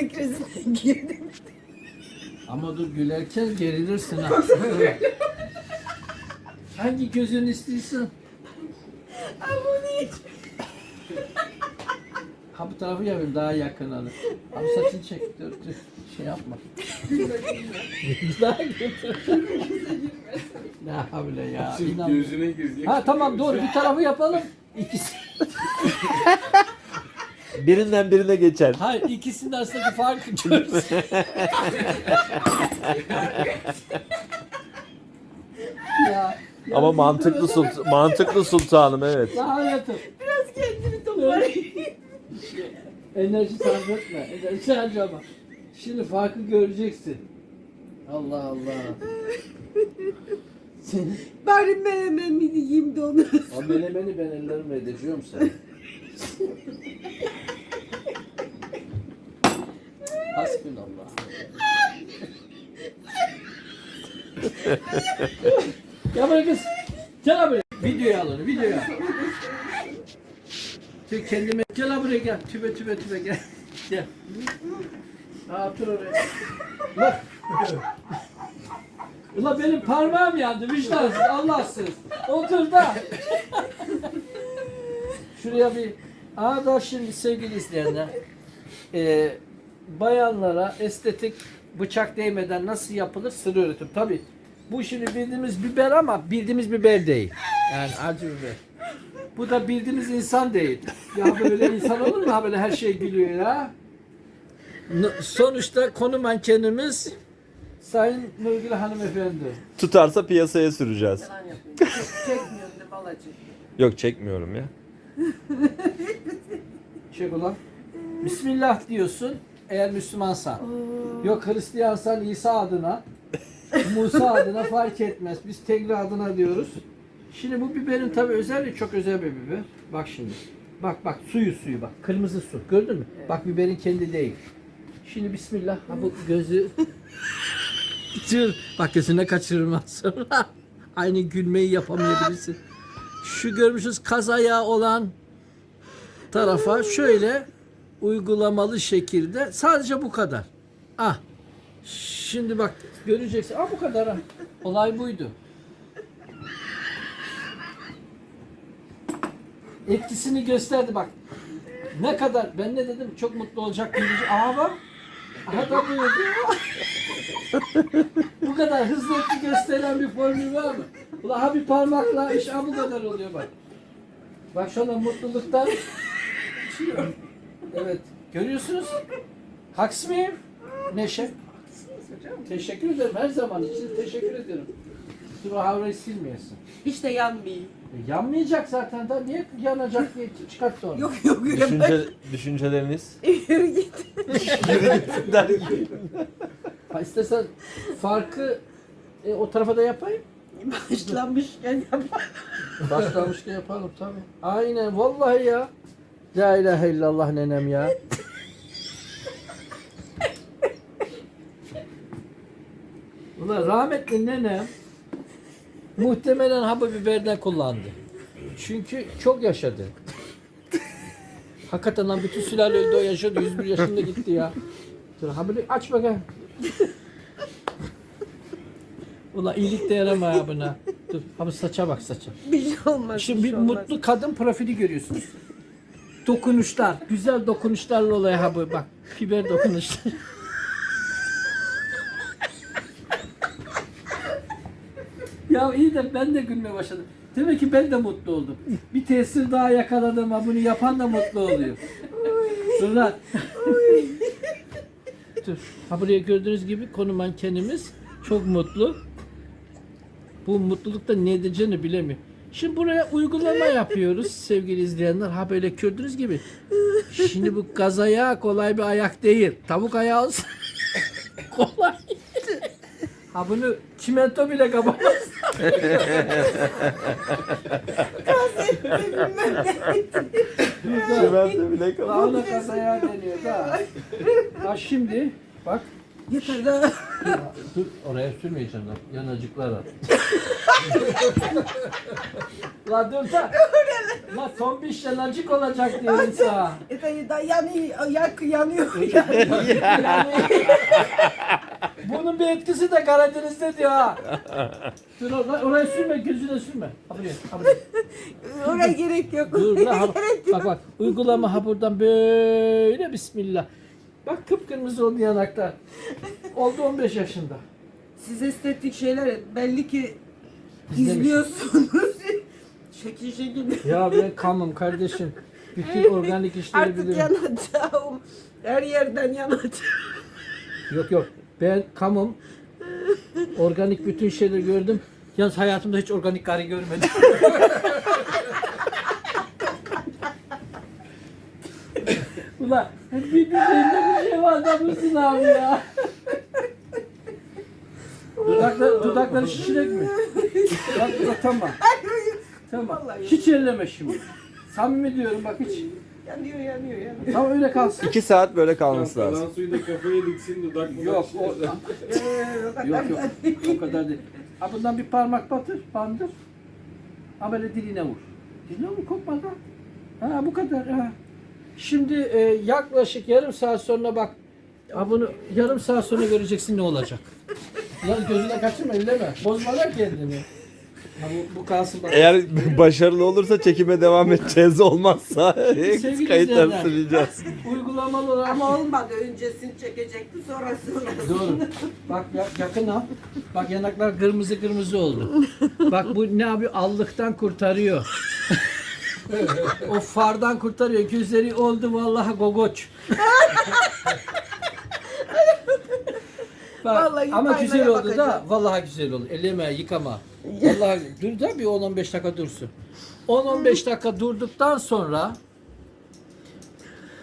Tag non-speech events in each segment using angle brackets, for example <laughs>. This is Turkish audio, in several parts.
gülme krizine <laughs> girdim. Ama dur gülerken gerilirsin ha. Hangi gözün istiyorsun? Ama bunu hiç. Ha bu tarafı yapayım daha yakın alın. Abi saçını çek dur dur. Şey yapma. daha götür. ne havle ya. inan. Gözüne girecek. Ha tamam doğru bir tarafı yapalım. İkisi. <laughs> Birinden birine geçer. Hayır ikisinin arasındaki farkı <laughs> görürsün. ya, ya Ama mantıklı sultan, mantıklı sultanım evet. Daha hayatım. Biraz kendimi toparlayayım. Enerji sarf etme. Enerji harcama. Şimdi farkı göreceksin. Allah Allah. Seni, Bari menemen mi diyeyim de onu. o menemeni ben ellerimle edeceğim sen. <laughs> Hasbinallah. <laughs> Gel buraya kız. Gel buraya. Videoya al onu, videoya. Tüh kendime gel buraya gel. Tübe tübe tübe gel. <laughs> Gel. Aa otur oraya. Bak. Ulan benim parmağım yandı vicdansız Allahsız. Otur da. Şuraya bir Aa da şimdi sevgili izleyenler e, bayanlara estetik bıçak değmeden nasıl yapılır sır öğretim. Tabi bu şimdi bildiğimiz biber ama bildiğimiz biber değil. Yani acı biber. Bu da bildiğimiz insan değil. Ya böyle insan olur mu? Ha böyle her şey gülüyor ya. Sonuçta konu mankenimiz Sayın Nurgül hanımefendi. Tutarsa piyasaya süreceğiz. Çekmiyorum de balacı. Yok çekmiyorum ya. Çek ulan. Bismillah diyorsun eğer Müslümansan. Yok Hristiyansan İsa adına, <laughs> Musa adına fark etmez. Biz Tegri adına diyoruz. Şimdi bu biberin tabi özelliği çok özel bir biber. Bak şimdi. Bak bak suyu suyu bak. Kırmızı su. Gördün mü? Bak biberin kendi değil. Şimdi Bismillah. Ha bu gözü. <laughs> Bak gözüne kaçırmaz sonra. <laughs> Aynı gülmeyi yapamayabilirsin. Şu görmüşüz kaz ayağı olan tarafa şöyle uygulamalı şekilde sadece bu kadar. Ah. Şimdi bak göreceksin. Ah bu kadar. ha. Olay buydu. Etkisini gösterdi bak. Ne kadar ben ne dedim çok mutlu olacak gülücü. Aha bak. Aha da bu kadar hızlı etki gösteren bir formül var mı? Ulan ha bir parmakla iş ha bu kadar oluyor bak. Bak şu anda mutluluktan Evet. Görüyorsunuz. Haksız mıyım? Neşe. Teşekkür ederim. Her zaman için teşekkür ederim. Dur o havrayı silmeyesin. Hiç de yanmayayım. E, yanmayacak zaten da niye yanacak diye çıkarttı onu. Yok yok öyle Düşünce, düşünceleriniz? <laughs> Yürü git. Ha, istesen farkı e, o tarafa da yapayım. Başlamışken yap. Başlamışken yapalım tabii. Aynen vallahi ya. La ilahe illallah nenem ya. Ulan rahmetli nenem muhtemelen hapı biberden kullandı. Çünkü çok yaşadı. Hakikaten lan bütün sülale öldü o yaşadı. 101 yaşında gitti ya. Dur ha böyle aç bakayım. Ulan iyilik de yaramıyor ya buna. Dur ha bu saça bak saça. Bir şey olmaz. Şimdi bir şey olmaz. mutlu kadın profili görüyorsunuz. Dokunuşlar, güzel dokunuşlarla olay ha bu bak. Biber dokunuşlar. <laughs> ya iyi de ben de gülmeye başladım. Demek ki ben de mutlu oldum. Bir tesir daha yakaladım ha bunu yapan da mutlu oluyor. Dur lan. <laughs> Dur. Ha buraya gördüğünüz gibi konu mankenimiz çok mutlu. Bu mutlulukta ne edeceğini bilemiyor. Şimdi buraya uygulama yapıyoruz sevgili izleyenler. Ha böyle gördüğünüz gibi. Şimdi bu gaz ayağı kolay bir ayak değil. Tavuk ayağı olsa <laughs> kolay. Ha bunu çimento bile kapamaz. De bile Daha ona gaz ayağı deniyor da. Ha şimdi bak Yeter de. <laughs> Dur oraya sürmeyeceğim lan. Yanacıklara. La <laughs> dur da. La son bir yanacık olacak diyorum sana. Yeter yeter yanıyor. Yak yanıyor. Bunun bir etkisi de Karadeniz'de diyor ha. Dur oraya, oraya sürme, gözüne sürme. Ha buraya, ha buraya. Oraya gerek yok. Dur la, gerek yok. bak bak uygulama ha buradan böyle bismillah. Bak kıpkırmızı oldu yanaklar. Oldu 15 yaşında. Siz estetik şeyler belli ki İzlemişim. izliyorsunuz. <laughs> şekil şekil. Ya ben kamım kardeşim. Bütün organik işleri Artık biliyorum. yanacağım. Her yerden yanacağım. Yok yok. Ben kamım. Organik bütün şeyleri gördüm. Yalnız hayatımda hiç organik karı görmedim. <laughs> Ulan bir güzelinde bir şey var da mısın abi ya? Dudakları, dudakları şişirek mi? Bak bak tamam. Tamam. Vallahi. Hiç elleme şimdi. Samimi diyorum bak hiç. yanıyor yanıyor yanıyor. Tamam öyle kalsın. İki saat böyle kalması Kalan lazım. suyunda kafayı diksin dudak Yok o, Ee, o kadar Yok yok. O kadar değil. Ha bundan bir parmak batır, bandır. Ha böyle diline vur. Diline vur kopmadan. Ha bu kadar. Ha. Şimdi e, yaklaşık yarım saat sonra bak. Ha bunu yarım saat sonra göreceksin ne olacak. Lan gözüne kaçırma elleme. Bozma lan kendini. Ha bu, bu kalsın bak. Eğer <laughs> başarılı olursa çekime devam edeceğiz. Olmazsa <laughs> Sevgili kayıtları izleyenler. sileceğiz. Uygulamalı olarak. Ama olmadı. Öncesini çekecekti sonrasını. Doğru. Bak ya- yakın al. Bak yanaklar kırmızı kırmızı oldu. Bak bu ne yapıyor? Allıktan kurtarıyor. O fardan kurtarıyor. Gözleri oldu vallahi gogoç. Bak, Vallahi ama güzel oldu da bakacağım. vallahi güzel oldu. Elleme yıkama. Vallahi dur da bir 10-15 dakika dursun. 10-15 dakika durduktan sonra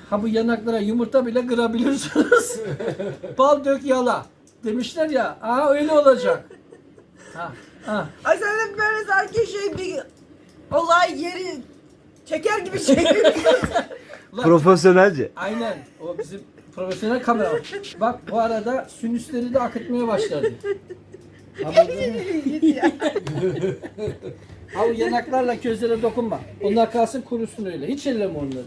ha bu yanaklara yumurta bile kırabilirsiniz. <laughs> Bal dök yala. Demişler ya. Aa öyle olacak. Ha, ha. Ay sen hep böyle sanki şey bir olay yeri çeker gibi çekiyorsun. <laughs> Profesyonelce. Aynen. O bizim profesyonel kamera. Bak bu arada sinüsleri de akıtmaya başladı. Bu yanaklarla gözlere dokunma. Onlar kalsın kurusun öyle. Hiç elleme onları.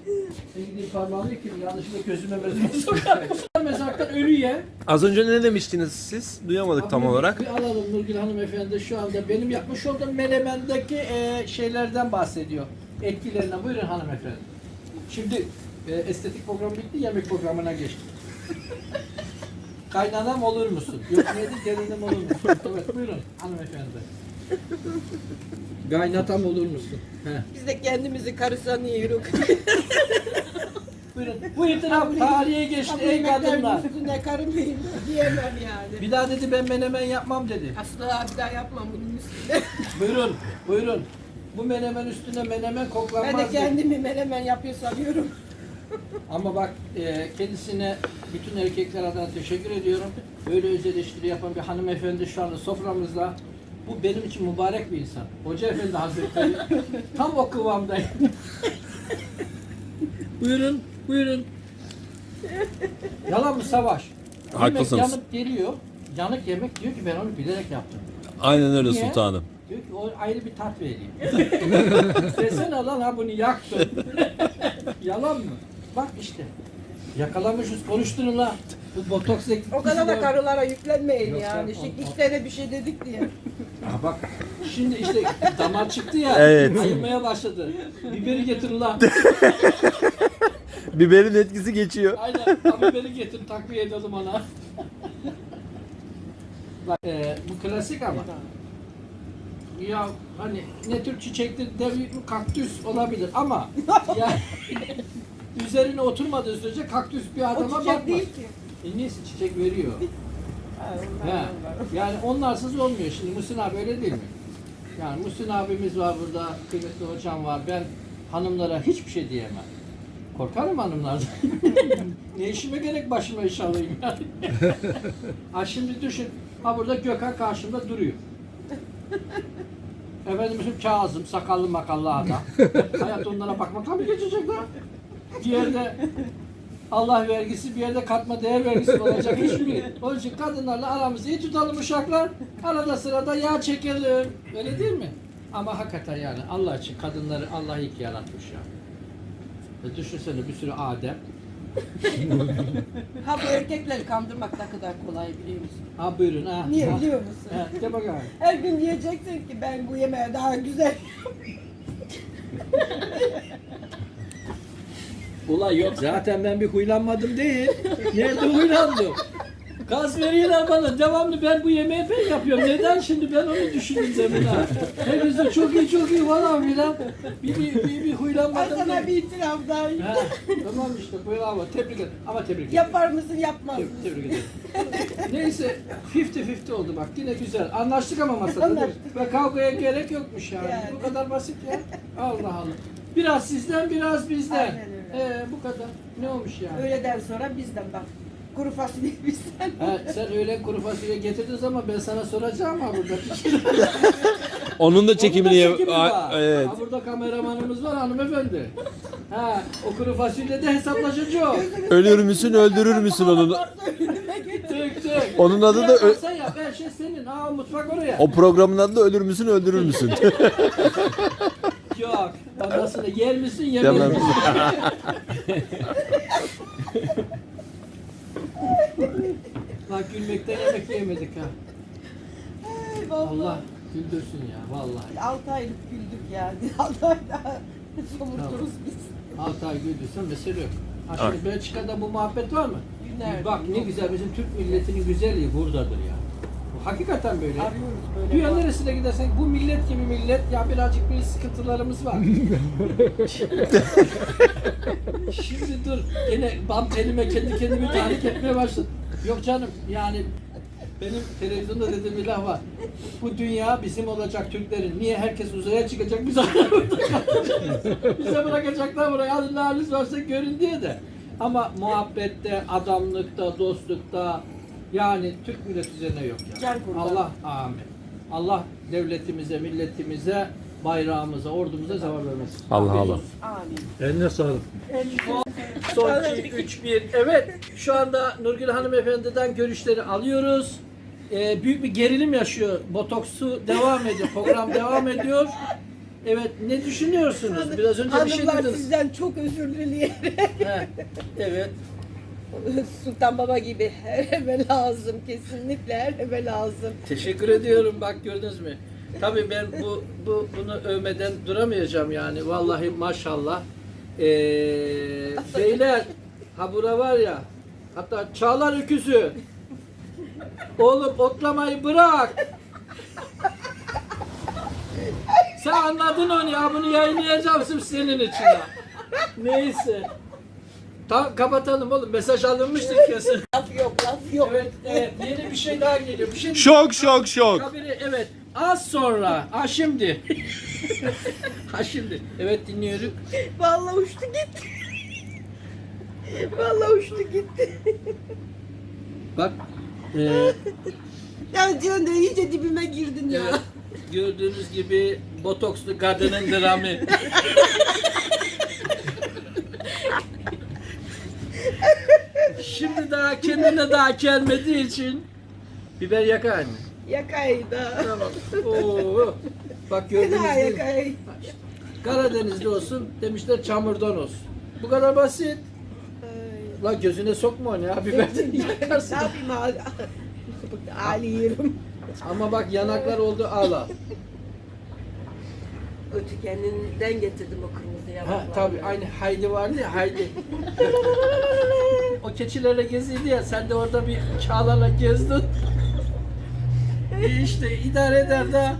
Sen gideyim parmağını yıkayayım. Yanlışlıkla gözüme mezme <laughs> sokar. Mezarlıktan ölü ye. Az önce ne demiştiniz siz? Duyamadık tam Abi, olarak. Bir alalım Nurgül hanımefendi şu anda benim yapmış olduğum menemendeki e, şeylerden bahsediyor. Etkilerinden. Buyurun hanımefendi. Şimdi e, estetik program bitti, yemek programına geçtik. <laughs> Kaynanam olur musun? Yok neydi? Gelinim olur musun? Evet buyurun hanımefendi. Kaynatam olur musun? He. Biz de kendimizi karı sanıyoruz. <laughs> Buyurun. Bu itiraf tarihe geçti ey kadınlar. üstüne karı mıyım diyemem yani. Bir daha dedi ben menemen yapmam dedi. Asla bir daha yapmam bunun üstüne. Buyurun, buyurun. Bu menemen üstüne menemen koklanmaz. Ben de kendimi menemen yapıyor sanıyorum. <laughs> Ama bak e, kendisine bütün erkekler adına teşekkür ediyorum. Böyle öz eleştiri yapan bir hanımefendi şu anda soframızda. Bu benim için mübarek bir insan. Hoca Efendi Hazretleri <laughs> tam o kıvamdayım. buyurun, buyurun. Yalan mı savaş? Yemek Haklısınız. yanıp geliyor. Yanık yemek diyor ki ben onu bilerek yaptım. Aynen öyle Niye? sultanım. O ayrı bir tat vereyim. <laughs> Desene lan ha bunu yaktın. <laughs> Yalan mı? Bak işte. Yakalamışız konuşturun la. Bu botoks etkisi O kadar da karılara yüklenmeyin Yok yani. on- iki tane bir şey dedik diye. Ha bak şimdi işte damar çıktı ya. Evet. Ayılmaya başladı. Biberi getir ulan. <laughs> Biberin etkisi geçiyor. Aynen. Ha, biberi getir takviye edelim ona. bak e, bu klasik ama. Ya hani ne tür çiçektir devi kaktüs olabilir ama <laughs> ya üzerine oturmadığı sürece kaktüs bir adama O çiçek bakmaz. değil ki. E neyse çiçek veriyor. <laughs> Ha, He. var. Yani onlarsız olmuyor. Şimdi Muhsin abi öyle değil mi? Yani Muhsin abimiz var burada, kıymetli hocam var. Ben hanımlara hiçbir şey diyemem. Korkarım hanımlardan. <laughs> ne işime gerek başıma iş alayım yani. ha şimdi düşün, ha burada Gökhan karşımda duruyor. Efendim bizim Kazım, sakallı makallı adam. <laughs> Hayat onlara bakmakla mı geçecek lan? Diğerde Allah vergisi bir yerde katma değer vergisi olacak hiçbir. Onun için kadınlarla aramızı iyi tutalım uşaklar. Arada sırada yağ çekelim. Öyle değil mi? Ama hakikaten yani Allah için kadınları Allah ki yaratmış ya. E düşünsene bir sürü Adem. Ha bu erkekleri kandırmak ne kadar kolay biliyor musun? Ha buyurun ha. Niye ha. biliyor musun? Ha, de bakalım. Her gün diyeceksin ki ben bu yemeğe daha güzel. Ulan yok zaten ben bir huylanmadım değil. Nerede huylandım? Gaz veriyorlar bana devamlı ben bu yemeği ben yapıyorum. Neden şimdi ben onu düşündüm demin ha. Hepsi çok iyi çok iyi falan filan. Bir, bir, bir, bir Ben huylanmadım sana bir itiraf daha Ha, tamam işte buyur tebrik ederim. Ama tebrik ederim. Yapar mısın yapmaz Tebrik, mısın? tebrik ederim. Neyse 50-50 oldu bak yine güzel. Anlaştık ama masada. değil mi? Anlaştık. Ve kavgaya gerek yokmuş yani. Yani. Bu kadar basit ya. Allah Allah. Biraz sizden biraz bizden. Aynen öyle. Ee, bu kadar. Ne olmuş yani? Öğleden sonra bizden bak. Kuru fasulye <laughs> bizden. Ha, sen öğlen kuru fasulye getirdin zaman ben sana soracağım ha burada. <laughs> Onun da çekimini Onun da yap. çekimi Aa, var. Evet. Ha, burada kameramanımız var hanımefendi. Ha, o kuru fasulyede hesaplaşacak. Ölür müsün öldürür müsün onu? Önüme getir. tık tık. Onun adı da ö- Sen yap her şey senin. Ha mutfak oraya. O programın adı da ölür müsün öldürür müsün? <laughs> Yok. Ondan sonra yer misin yemez Yemem. misin? Lan gülmekten yemek yemedik ha. Ay, vallahi. Allah güldürsün ya vallahi. 6 aylık güldük yani. 6 <laughs> ay daha somurturuz biz. 6 ay güldürsen mesele yok. Ha şimdi Belçika'da bu muhabbet var mı? Günlerdir. Bak ne güzel bizim Türk milletinin güzelliği buradadır ya. Bu hakikaten böyle. Arıyoruz böyle. Dünya bak. neresine gidersen bu millet gibi millet ya birazcık bir sıkıntılarımız var. <laughs> Şimdi dur yine bam elime kendi kendimi tahrik etmeye başladım. Yok canım yani benim televizyonda dediğim bir laf var. Bu dünya bizim olacak Türklerin. Niye herkes uzaya çıkacak biz burada kalacağız. Bize bırakacaklar buraya. Ne haliniz varsa görün diye de. Ama muhabbette, adamlıkta, dostlukta yani Türk millet üzerine yok ya. Kurban. Allah amin. Allah devletimize, milletimize, bayrağımıza, ordumuza zeval vermesin. Allah Allah. Eline sağlık. Son 2, 3, 1. Evet, şu anda Nurgül Hanımefendi'den görüşleri alıyoruz. Ee, büyük bir gerilim yaşıyor. Botoksu devam ediyor. Program devam ediyor. Evet, ne düşünüyorsunuz? Biraz önce bir şey Hanımlar dediniz. sizden çok özür dilerim. He, evet. Sultan Baba gibi her eve lazım. Kesinlikle her eve lazım. Teşekkür ediyorum. Bak gördünüz mü? Tabii ben bu, bu bunu övmeden duramayacağım yani. Vallahi maşallah. Ee, beyler, ha bura var ya. Hatta Çağlar öküzü. Oğlum otlamayı bırak. Sen anladın onu ya. Bunu yayınlayacağım sırf senin için ha. Neyse. Tamam kapatalım oğlum. Mesaj alınmıştır kesin. Laf yok, laf yok. Evet, evet. Yeni bir şey daha geliyor. Bir şey Şok şok şok. Haberi evet. Az sonra. Ha şimdi. <laughs> ha şimdi. Evet dinliyorum. Vallahi uçtu gitti. Vallahi uçtu gitti. Bak. e, Ya Cihan da iyice dibime girdin ya. evet. Gördüğünüz gibi botokslu kadının dramı. <laughs> Şimdi daha kendine daha gelmediği için biber yakar mı? Yakayı da. Tamam. Oo. Bak gördüğünüz Daha gibi. Karadenizli olsun demişler çamurdan olsun. Bu kadar basit. Ay. La gözüne sokma onu ya biberden <laughs> ne yakarsın. yapayım. <laughs> Ama bak yanaklar oldu ağla. Ötü kendinden getirdim o kırmızı Ha tabii aynı Haydi vardı ya Haydi. <laughs> o keçilerle geziydi ya sen de orada bir çağlarla gezdin. İyi işte idare eder de.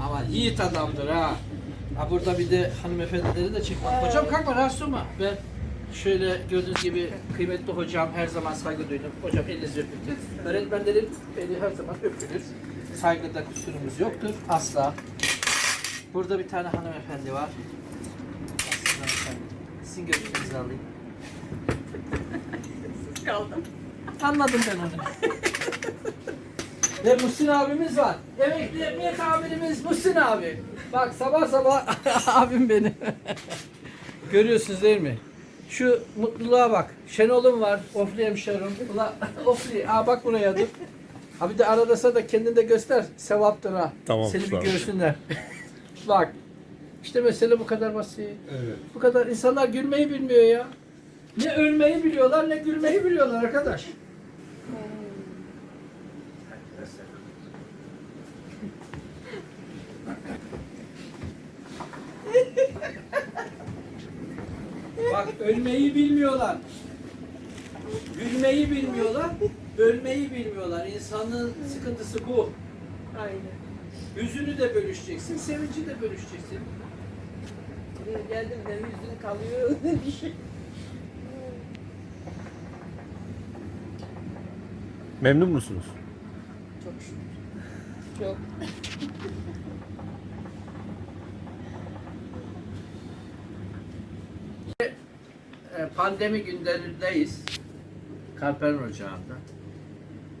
Ama yiğit adamdır ha. Ha burada bir de hanımefendileri de çek. Hocam kalkma rahatsız olma. Ben şöyle gördüğünüz gibi kıymetli hocam her zaman saygı duydum. Hocam elinizi öpün. Öğretmenlerin eli her zaman öpülür. Saygıda kusurumuz yoktur asla. Burada bir tane hanımefendi var. Sizin görüşünüzü alayım. <laughs> kaldım. Anladım ben onu. <laughs> Ve Muhsin abimiz var. Emekli emniyet amirimiz Muhsin abi. Bak sabah sabah <laughs> abim benim. <laughs> Görüyorsunuz değil mi? Şu mutluluğa bak. Şenol'um var. Ofli hemşerim. Ula <laughs> Ofli. Aa bak buraya dur. Ha bir de aradasa da kendini de göster. Sevaptır ha. Tamam, Seni bir tamam. görsünler. bak. İşte mesele bu kadar basit. Evet. Bu kadar insanlar gülmeyi bilmiyor ya. Ne ölmeyi biliyorlar ne gülmeyi biliyorlar arkadaş. Bak ölmeyi bilmiyorlar. Gülmeyi bilmiyorlar. Ölmeyi bilmiyorlar. İnsanın sıkıntısı bu. Aynen. Hüzünü de bölüşeceksin, sevinci de bölüşeceksin. Buraya geldim de yüzün kalıyor. <laughs> bir şey. Memnun musunuz? Çok şükür. Çok. <laughs> E, pandemi günlerindeyiz. Kalper Ocağı'nda.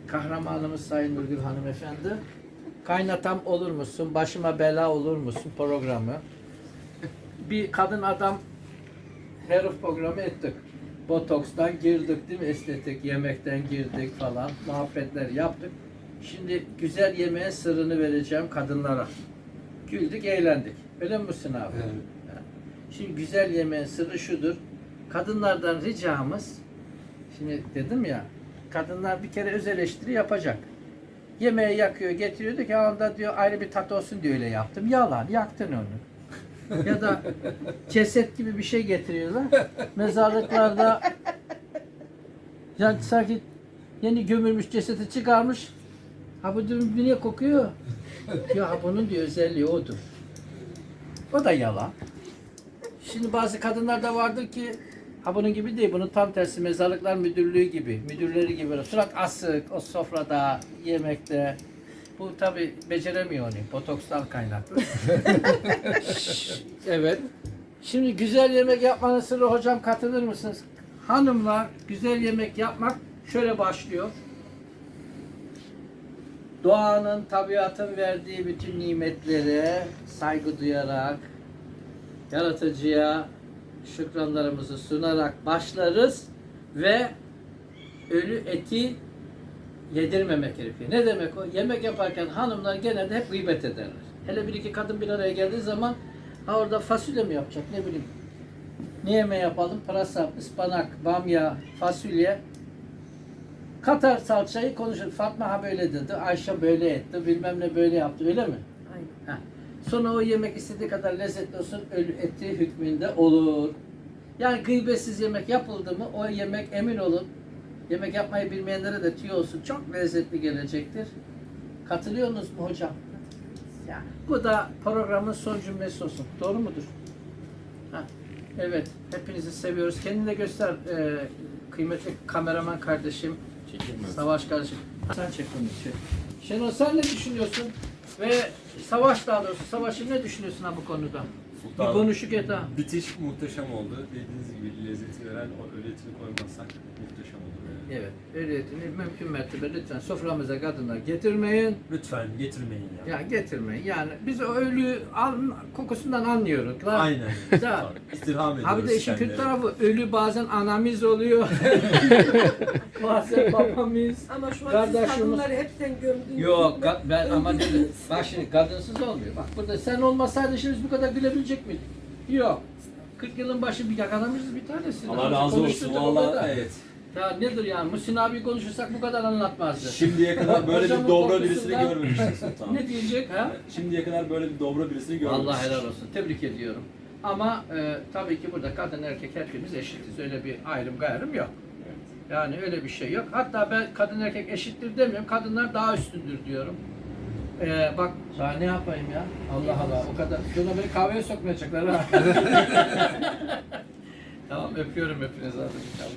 Kahramanımız Sayın Nurgül Hanımefendi. Kaynatam olur musun, başıma bela olur musun programı. Bir kadın adam herif programı ettik. Botoks'tan girdik değil mi? Estetik, yemekten girdik falan. Muhabbetler yaptık. Şimdi güzel yemeğin sırrını vereceğim kadınlara. Güldük, eğlendik. Öyle mi Muhsin abi? Evet. Şimdi güzel yemeğin sırrı şudur. Kadınlardan ricamız, şimdi dedim ya, kadınlar bir kere öz eleştiri yapacak. Yemeği yakıyor, getiriyor diyor ki anda diyor ayrı bir tat olsun diye öyle yaptım. Yalan, yaktın onu. ya da ceset gibi bir şey getiriyorlar. Mezarlıklarda yani sanki yeni gömülmüş cesedi çıkarmış. Ha diyor, bu niye kokuyor? ya bunun diyor özelliği odur. O da yalan. Şimdi bazı kadınlar da vardır ki ha bunun gibi değil, bunun tam tersi mezarlıklar müdürlüğü gibi, müdürleri gibi böyle surat asık, o sofrada, yemekte. Bu tabi beceremiyor onu, botokstan kaynaklı. <laughs> evet. Şimdi güzel yemek yapmanın sırrı hocam katılır mısınız? Hanımlar güzel yemek yapmak şöyle başlıyor. Doğanın, tabiatın verdiği bütün nimetlere saygı duyarak, yaratıcıya şükranlarımızı sunarak başlarız ve ölü eti yedirmemek gerekiyor. Ne demek o? Yemek yaparken hanımlar genelde hep gıybet ederler. Hele bir iki kadın bir araya geldiği zaman ha orada fasulye mi yapacak ne bileyim. Ne yemeği yapalım? Pırasa, ıspanak, bamya, fasulye. Katar salçayı konuşur. Fatma ha böyle dedi, Ayşe böyle etti, bilmem ne böyle yaptı öyle mi? Sonra o yemek istediği kadar lezzetli olsun ölü eti hükmünde olur. Yani gıybetsiz yemek yapıldı mı o yemek emin olun yemek yapmayı bilmeyenlere de tüyo olsun çok lezzetli gelecektir. Katılıyorsunuz mu hocam? Ya, bu da programın son cümlesi olsun. Doğru mudur? Ha, evet. Hepinizi seviyoruz. Kendini de göster e, kıymetli kameraman kardeşim. Çekilmez. Savaş kardeşim. Sen çek onu çek. Şenol sen ne düşünüyorsun? Ve Savaş daha doğrusu. Savaş'ın ne düşünüyorsun ha bu konuda? Bir Sultan, konuşuk et ha. Bitiş muhteşem oldu. Dediğiniz gibi lezzeti veren o öğretini koymazsak muhteşem olur. Evet. Öğretini mümkün mertebe lütfen soframıza kadınlar getirmeyin. Lütfen getirmeyin ya. Ya getirmeyin. Yani biz o ölü an, kokusundan anlıyoruz. La. Aynen. Da. İstirham ediyoruz. Ha bir de işin kötü tarafı ölü bazen anamiz oluyor. <laughs> bazen babamız. Ama şu an Kardeşimiz- siz kadınları hepten gömdünüz. Yok ga- ben ama dedim. Bak şimdi kadınsız olmuyor. Bak burada sen olmasaydın şimdi bu kadar gülebilecek miydik? Yok. 40 yılın başı bir yakalamışız bir tanesi. Allah razı olsun. Konuşturduk evet. Ya nedir yani? Muhsin abi konuşursak bu kadar anlatmazdı. Şimdiye kadar böyle Hocamın bir dobra birisini korkusundan- görmemiştim Sultan. <laughs> Ne diyecek ha? Şimdiye kadar böyle bir dobra birisini görmemiştim. Allah helal olsun. Tebrik ediyorum. Ama e, tabii ki burada kadın erkek hepimiz eşitiz. Öyle bir ayrım gayrım yok. Yani öyle bir şey yok. Hatta ben kadın erkek eşittir demiyorum. Kadınlar daha üstündür diyorum. E, bak daha ne yapayım ya? Allah Allah o kadar. Şuna beni kahveye sokmayacaklar ha. <laughs> tamam öpüyorum hepinizi. Hadi bakalım.